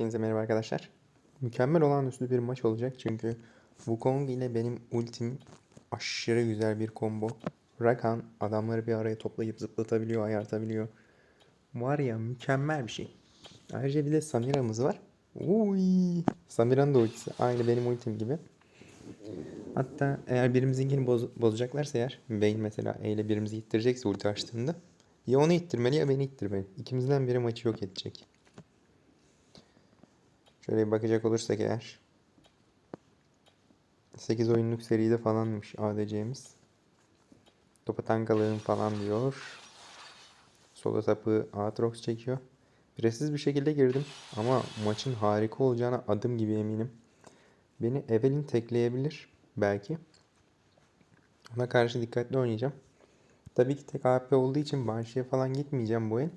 Hepinize merhaba arkadaşlar. Mükemmel olağanüstü bir maç olacak çünkü Wukong ile benim ultim aşırı güzel bir combo. Rakan adamları bir araya toplayıp zıplatabiliyor, ayartabiliyor. Var ya mükemmel bir şey. Ayrıca bir de Samira'mız var. Uy, Samira'nın da ultisi aynı benim ultim gibi. Hatta eğer birimizinkini boz- bozacaklarsa eğer Vayne mesela E ile birimizi ittirecekse ulti açtığında ya onu ittirmeli ya beni ittirmeli. İkimizden biri maçı yok edecek. Şöyle bir bakacak olursak eğer 8 oyunluk seride falanmış ADC'miz. Topa tankalığın falan diyor. Solo sapı Aatrox çekiyor. Presiz bir şekilde girdim ama maçın harika olacağına adım gibi eminim. Beni Evelyn tekleyebilir belki. Ona karşı dikkatli oynayacağım. Tabii ki tek AP olduğu için Banshee'ye falan gitmeyeceğim bu el.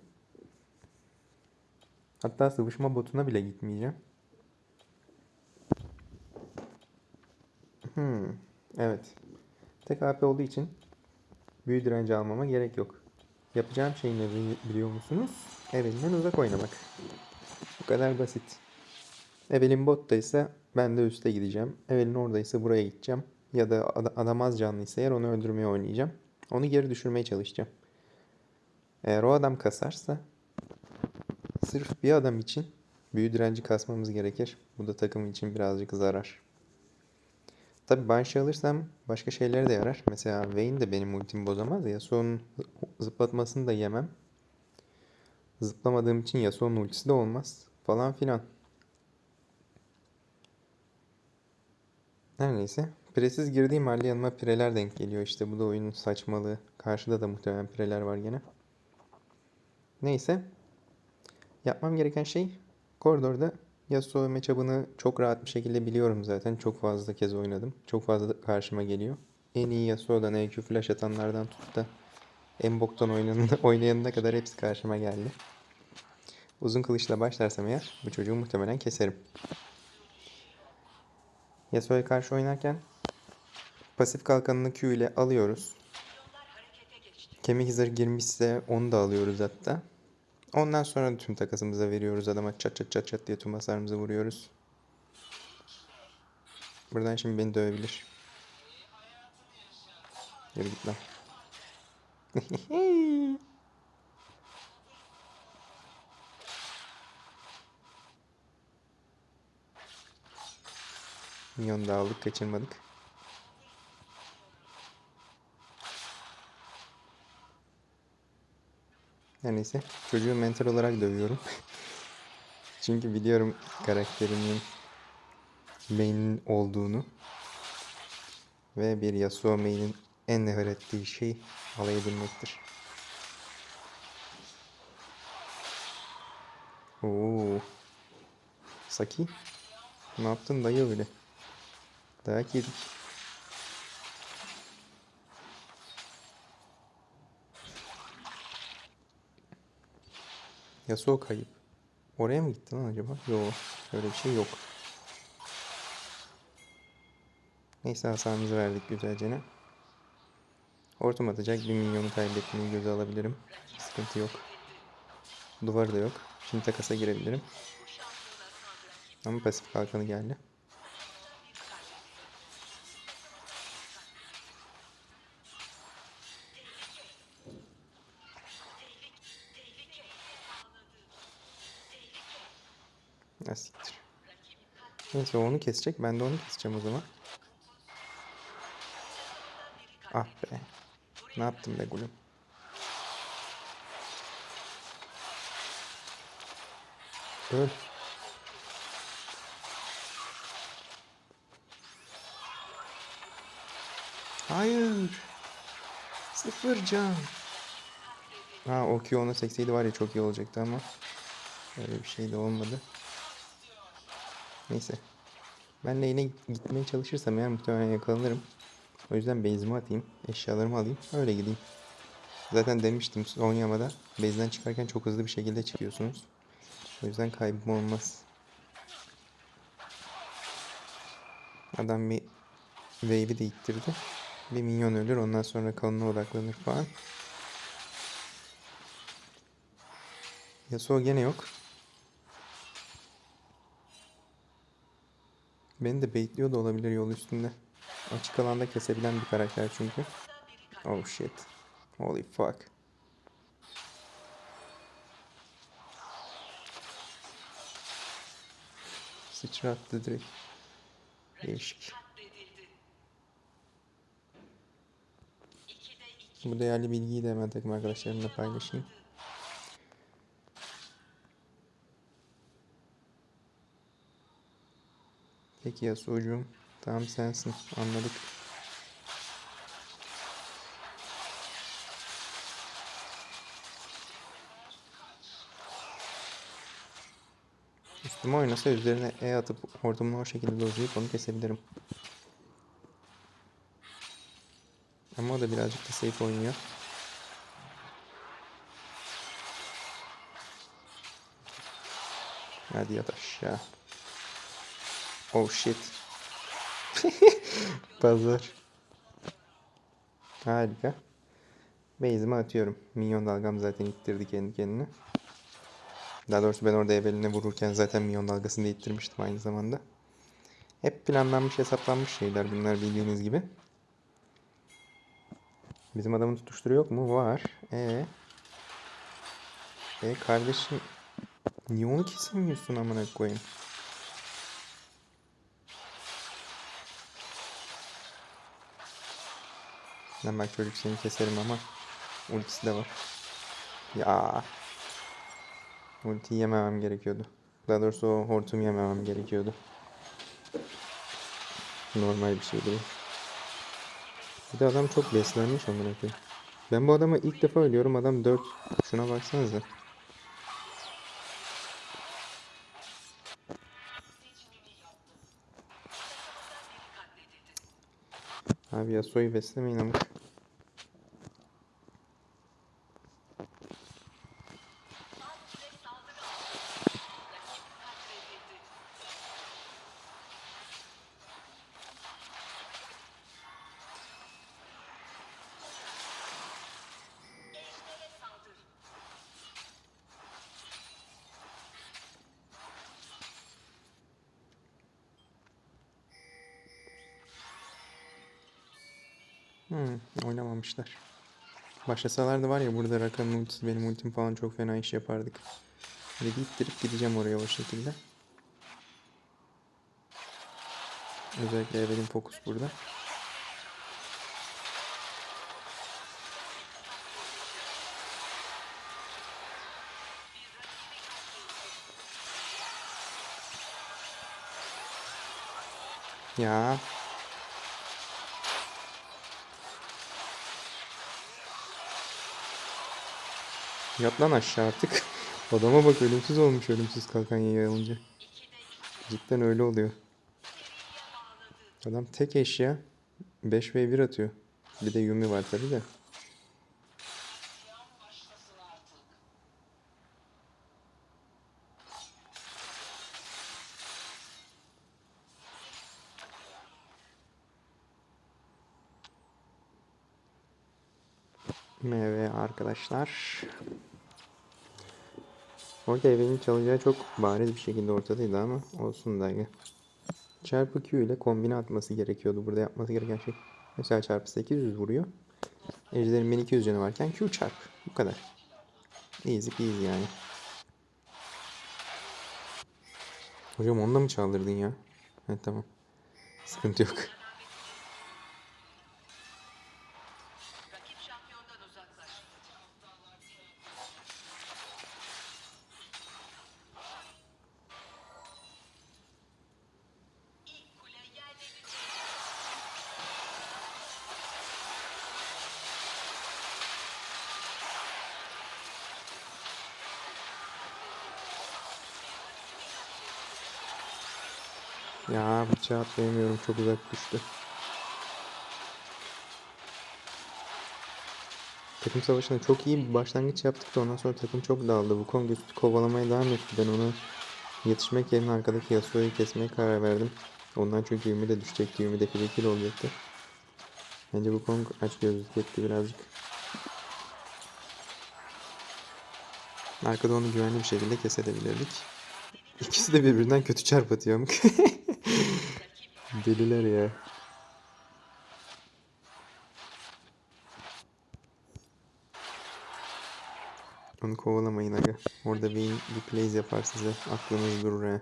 Hatta sıvışma botuna bile gitmeyeceğim. Hmm, evet. Tek AP olduğu için büyü direnci almama gerek yok. Yapacağım şey ne bili- biliyor musunuz? Evelyn'den uzak oynamak. Bu kadar basit. Evelyn bottaysa ben de üste gideceğim. Evelyn oradaysa buraya gideceğim. Ya da ad- adam az canlıysa eğer onu öldürmeye oynayacağım. Onu geri düşürmeye çalışacağım. Eğer o adam kasarsa sırf bir adam için büyü direnci kasmamız gerekir. Bu da takım için birazcık zarar. Tabi Banshee alırsam başka şeylere de yarar. Mesela Vayne de benim ultimi bozamaz. Yasuo'nun zıplatmasını da yemem. Zıplamadığım için Yasuo'nun ultisi de olmaz. Falan filan. Her neyse. Presiz girdiğim halde yanıma pireler denk geliyor. İşte bu da oyunun saçmalığı. Karşıda da muhtemelen pireler var gene. Neyse. Yapmam gereken şey koridorda Yasuo matchup'ını çok rahat bir şekilde biliyorum zaten. Çok fazla kez oynadım. Çok fazla karşıma geliyor. En iyi Yasuo'dan EQ flash atanlardan tut da en boktan oynayanına, oynayanına kadar hepsi karşıma geldi. Uzun kılıçla başlarsam eğer bu çocuğu muhtemelen keserim. Yasuo'ya karşı oynarken pasif kalkanını Q ile alıyoruz. Kemik zırh girmişse onu da alıyoruz hatta. Ondan sonra tüm takasımıza veriyoruz adama çat çat çat çat diye tüm hasarımızı vuruyoruz. Buradan şimdi beni dövebilir. Yürü git lan. Minyon da aldık kaçırmadık. Her neyse çocuğu mental olarak dövüyorum. Çünkü biliyorum karakterimin main'in olduğunu. Ve bir Yasuo main'in en nefret ettiği şey alay edilmektir. Oo. Saki. Ne yaptın dayı öyle? Dayak yedik. Yasuo kayıp. Oraya mı gitti lan acaba? Yok. Öyle bir şey yok. Neyse hasarımızı verdik güzelce. Hortum atacak bir milyonu kaybetmeyi göze alabilirim. Sıkıntı yok. Duvar da yok. Şimdi takasa girebilirim. Ama pasif kalkanı geldi. Siktir. Neyse onu kesecek. Ben de onu keseceğim o zaman. Ah be. Ne yaptım be gülüm. Öl. Hayır. Sıfır can. Ha o Q ona sekseydi var ya çok iyi olacaktı ama. Öyle bir şey de olmadı. Neyse. Ben de yine gitmeye çalışırsam eğer muhtemelen yakalanırım. O yüzden base'imi atayım. Eşyalarımı alayım. Öyle gideyim. Zaten demiştim son yamada base'den çıkarken çok hızlı bir şekilde çıkıyorsunuz. O yüzden kaybım olmaz. Adam bir wave'i de ittirdi. Bir minyon ölür ondan sonra kanına odaklanır falan. Yasuo gene yok. Beni de baitliyor da olabilir yol üstünde. Açık alanda kesebilen bir karakter çünkü. Oh shit. Holy fuck. Sıçrattı direkt. Değişik. Bu değerli bilgiyi de hemen takım arkadaşlarımla paylaşayım. Peki Yasuo'cum. Tamam sensin. Anladık. Üstüme oynasa üzerine E atıp hortumunu o şekilde dozlayıp onu kesebilirim. Ama o da birazcık da safe oynuyor. Hadi yat aşağı. Oh shit. Pazar. Harika. Base'imi atıyorum. Minyon dalgam zaten ittirdi kendi kendine. Daha doğrusu ben orada eveline vururken zaten minyon dalgasını da ittirmiştim aynı zamanda. Hep planlanmış hesaplanmış şeyler bunlar bildiğiniz gibi. Bizim adamın tutuşturu yok mu? Var. E E kardeşim niye onu kesemiyorsun amına koyayım? Lan bak çocuk seni keserim ama ultisi de var. Ya. Ulti yememem gerekiyordu. Daha doğrusu o hortum yememem gerekiyordu. Normal bir şey değil. Bir de adam çok beslenmiş amına koyayım. Ben bu adama ilk defa ölüyorum. Adam 4. Şuna baksanıza. Abi Yasuo'yu beslemeyin ama. Hmm, oynamamışlar. Başlasalardı var ya burada Rakan'ın ultisi benim ultim falan çok fena iş yapardık. Böyle ittirip gideceğim oraya o şekilde. Özellikle Evelyn Focus burada. Ya Yat lan aşağı artık. Adama bak ölümsüz olmuş ölümsüz kalkan yayı alınca. Cidden öyle oluyor. Adam tek eşya 5 v 1 atıyor. Bir de Yumi var tabi de. Arkadaşlar. Orada Evelyn çalacağı çok bariz bir şekilde ortadaydı ama olsun gel. Çarpı Q ile kombine atması gerekiyordu. Burada yapması gereken şey. Mesela çarpı 800 vuruyor. Ejder'in 1200 canı varken Q çarp. Bu kadar. Easy peasy yani. Hocam onu da mı çaldırdın ya? Evet tamam. Sıkıntı yok. Bıçağı atlayamıyorum. Çok uzak düştü. Takım savaşına çok iyi bir başlangıç yaptık da ondan sonra takım çok dağıldı. Bu Kong üstü kovalamaya devam etti. Ben onu yetişmek yerine arkadaki Yasuo'yu kesmeye karar verdim. Ondan çünkü Yumi de düşecekti. Yumi de kill olacaktı. Bence bu Kong aç gözlük etti birazcık. Arkada onu güvenli bir şekilde kesebilirdik. İkisi de birbirinden kötü çarp atıyor. Deliler ya. Onu kovalamayın aga. Orada bir, bir plays yapar size. Aklınız durur ha.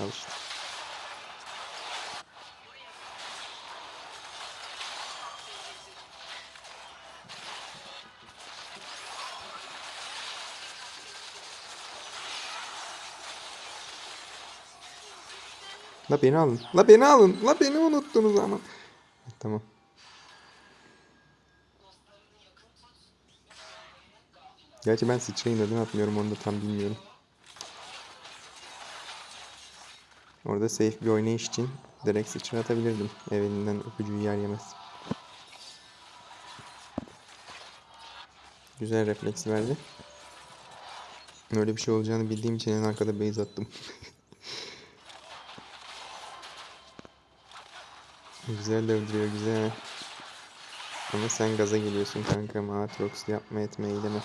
Al işte. La beni alın. La beni alın. La beni unuttunuz ama. Tamam. Gerçi ben sıçrayın neden atmıyorum onu da tam bilmiyorum. Orada safe bir oynayış için direkt sıçra atabilirdim. Evelinden öpücüğü yer yemez. Güzel refleks verdi. Öyle bir şey olacağını bildiğim için en arkada base attım. güzel öldürüyor güzel. Ama sen gaza geliyorsun kanka. Aatrox yapma etme eyleme.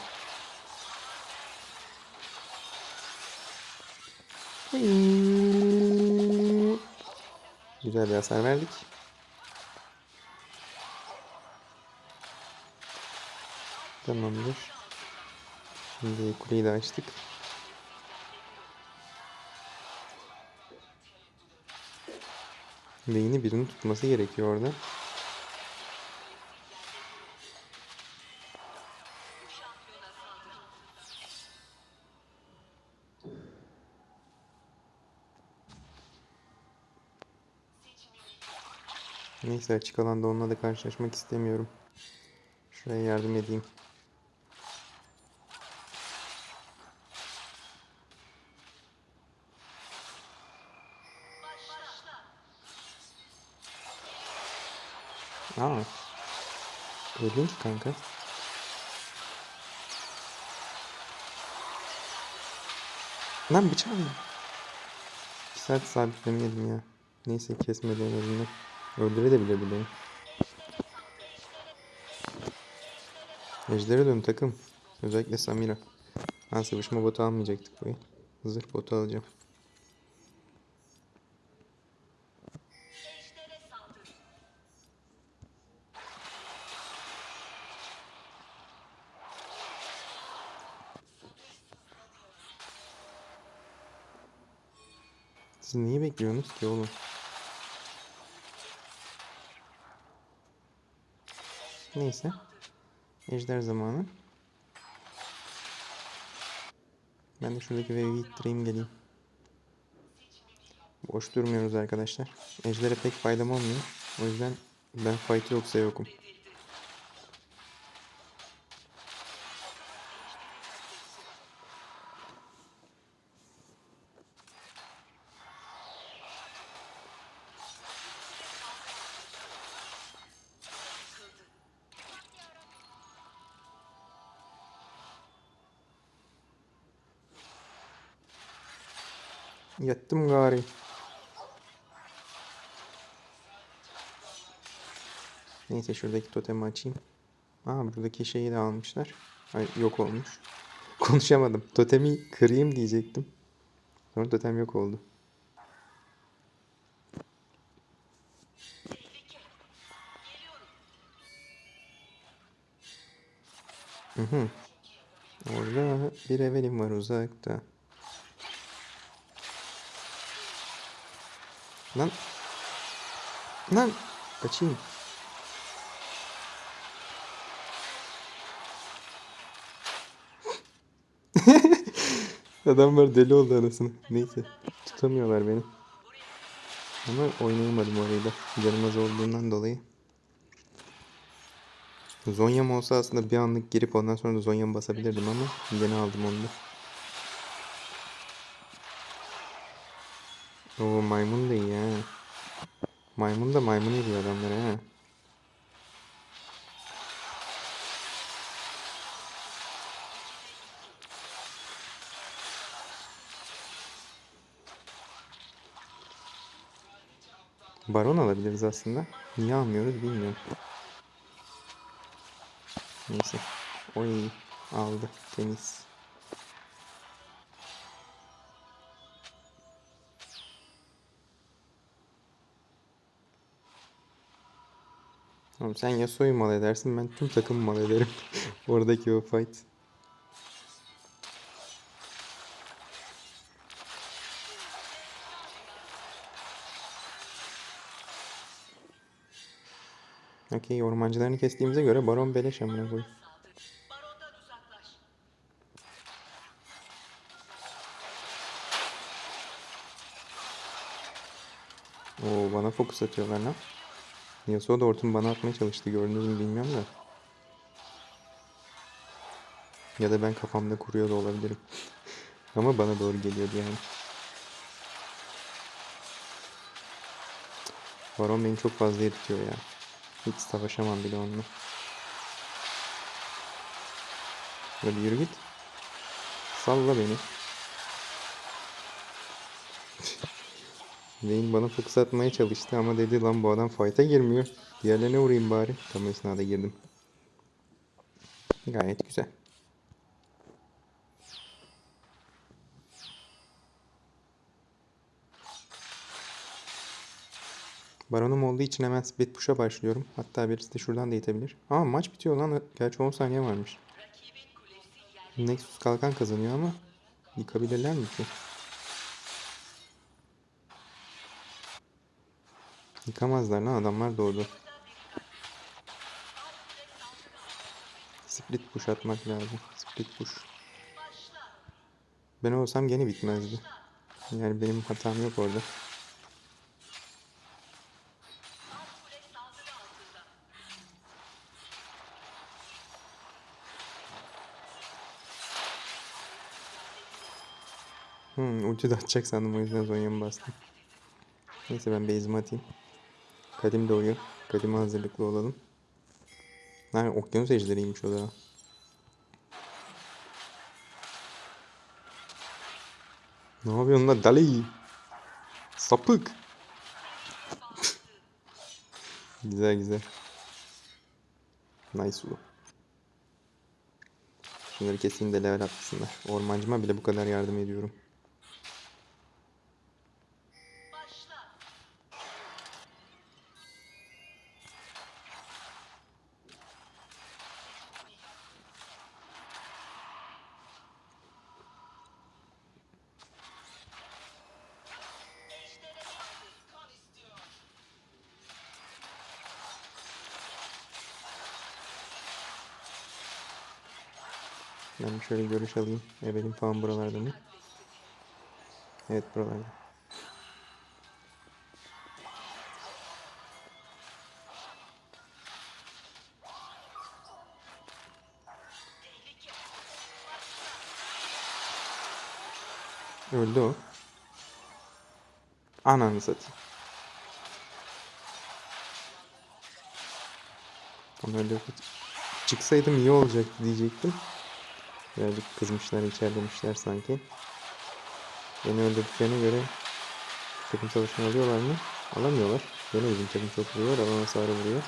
Güzel bir hasar verdik. Tamamdır. Şimdi kuleyi de açtık. Lane'i birinin tutması gerekiyor orada. Neyse açık alanda onunla da karşılaşmak istemiyorum. Şuraya yardım edeyim. Aa. Ki kanka. Lan bıçağım. İki saat sabitlemeyelim ya. Neyse kesmedi en azından. Öldürebilirdi beni. Ejder'e dön takım. Özellikle Samira. Ben sıvışma botu almayacaktık bu el. Zırh botu alacağım. Siz niye bekliyorsunuz ki oğlum? Neyse. Ejder zamanı. Ben de şuradaki wave'i ittireyim geleyim. Boş durmuyoruz arkadaşlar. Ejder'e pek faydam olmuyor. O yüzden ben fight yoksa yokum. Yattım gari. Neyse şuradaki totemi açayım. Aa buradaki şeyi de almışlar. Ay yok olmuş. Konuşamadım. Totemi kırayım diyecektim. Sonra totem yok oldu. Hı hı. Orada bir evelim var uzakta. Lan. Lan. Kaçayım. Adamlar deli oldu anasını. Neyse. Tutamıyorlar beni. Ama oynayamadım orayı da. Canım az olduğundan dolayı. Zonya'm olsa aslında bir anlık girip ondan sonra da Zonya'mı basabilirdim ama yine aldım onu da. Oo maymun da iyi ha. Maymun da maymun ediyor adamlara ha. Baron alabiliriz aslında. Niye almıyoruz bilmiyorum. Neyse. Oy aldı. Temiz. Tamam sen Yasuo'yu mal edersin ben tüm takımı mal ederim. Oradaki o fight. Okey ormancılarını kestiğimize göre baron beleş amına koy. Oo bana fokus atıyorlar lan. Yasuo da hortumu bana atmaya çalıştı gördünüz mü bilmiyorum da. Ya da ben kafamda kuruyor da olabilirim. Ama bana doğru geliyordu yani. Baron beni çok fazla eritiyor ya. Hiç savaşamam bile onunla. Hadi yürü git. Salla beni. Vayne bana fokus atmaya çalıştı ama dedi lan bu adam fight'a girmiyor. Diğerlerine vurayım bari. Tam esnada girdim. Gayet güzel. Baronum olduğu için hemen split push'a başlıyorum. Hatta birisi de şuradan da itebilir. Ama maç bitiyor lan. Gerçi 10 saniye varmış. Nexus kalkan kazanıyor ama yıkabilirler mi ki? Yıkamazlar lan adamlar doğdu. Split push atmak lazım. Split push. Ben olsam gene bitmezdi. Yani benim hatam yok orada. Hmm, ulti de atacak sandım o yüzden Zonya'mı bastım. Neyse ben base'imi atayım. Kadim doğuyor. Kadime hazırlıklı olalım. Ha, okyanus ejderiymiş o da. Ne yapıyorsun lan dali? Sapık. güzel güzel. Nice bu. Şunları keseyim de level atlasınlar. Ormancıma bile bu kadar yardım ediyorum. Şöyle görüş alayım. Evelin falan buralarda mı? Evet buralarda. Öldü o. Ananı satayım. Ama öyle çıksaydım iyi olacaktı diyecektim. Birazcık kızmışlar, içerlemişler sanki. Beni öldürdüklerine göre takım savaşını alıyorlar mı? Alamıyorlar. Gene bizim takım çok vuruyor, alan hasarı vuruyor.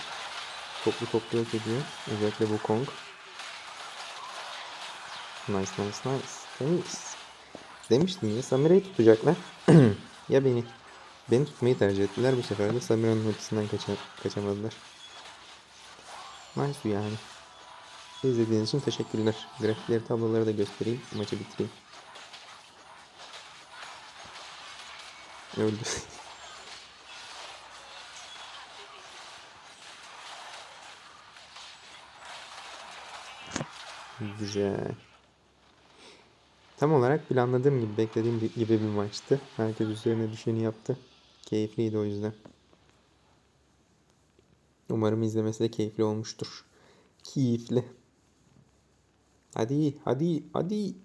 Toplu toplu yok ediyor. Özellikle bu Kong. Nice nice nice. Temiz. Demiştim ya Samira'yı tutacaklar. ya beni. Beni tutmayı tercih ettiler. Bu sefer de Samira'nın kaça kaçamadılar. Nice yani. İzlediğiniz için teşekkürler. Grafikleri tabloları da göstereyim. Maçı bitireyim. Öldü. Güzel. Tam olarak planladığım gibi, beklediğim gibi bir maçtı. Herkes üzerine düşeni yaptı. Keyifliydi o yüzden. Umarım izlemesi de keyifli olmuştur. Keyifli. Hadi, hadi, hadi.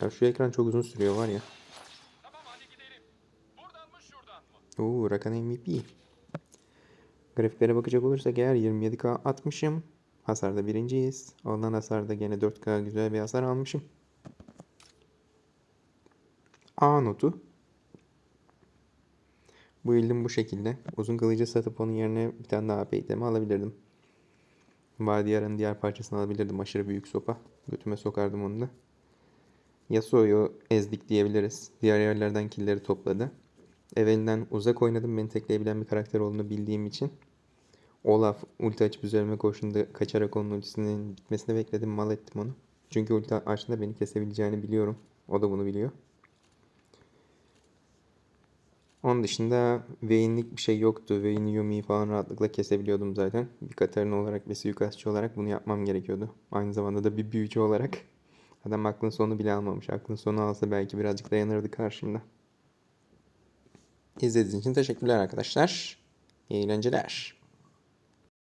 Ya şu ekran çok uzun sürüyor var ya. Tamam hadi mı şuradan? Oo, Rakan MVP. Grafiklere bakacak olursak eğer 27K atmışım. Hasarda birinciyiz. Alınan hasarda gene 4K güzel bir hasar almışım. A notu. Bu ildim bu şekilde. Uzun kılıcı satıp onun yerine bir tane daha AP alabilirdim. Vadiyar'ın diğer parçasını alabilirdim. Aşırı büyük sopa. Götüme sokardım onu da. Yasuo'yu ezdik diyebiliriz. Diğer yerlerden killleri topladı. Evvelinden uzak oynadım. Beni tekleyebilen bir karakter olduğunu bildiğim için. Olaf ulti açıp üzerime koştuğunda kaçarak onun ultisinin bitmesini bekledim. Mal ettim onu. Çünkü ulti açtığında beni kesebileceğini biliyorum. O da bunu biliyor. Onun dışında Vayne'lik bir şey yoktu. Vayne Yumi'yi falan rahatlıkla kesebiliyordum zaten. Bir Katarina olarak ve suikastçı olarak bunu yapmam gerekiyordu. Aynı zamanda da bir büyücü olarak. Adam aklın sonu bile almamış. Aklın sonu alsa belki birazcık dayanırdı karşımda. İzlediğiniz için teşekkürler arkadaşlar. İyi eğlenceler.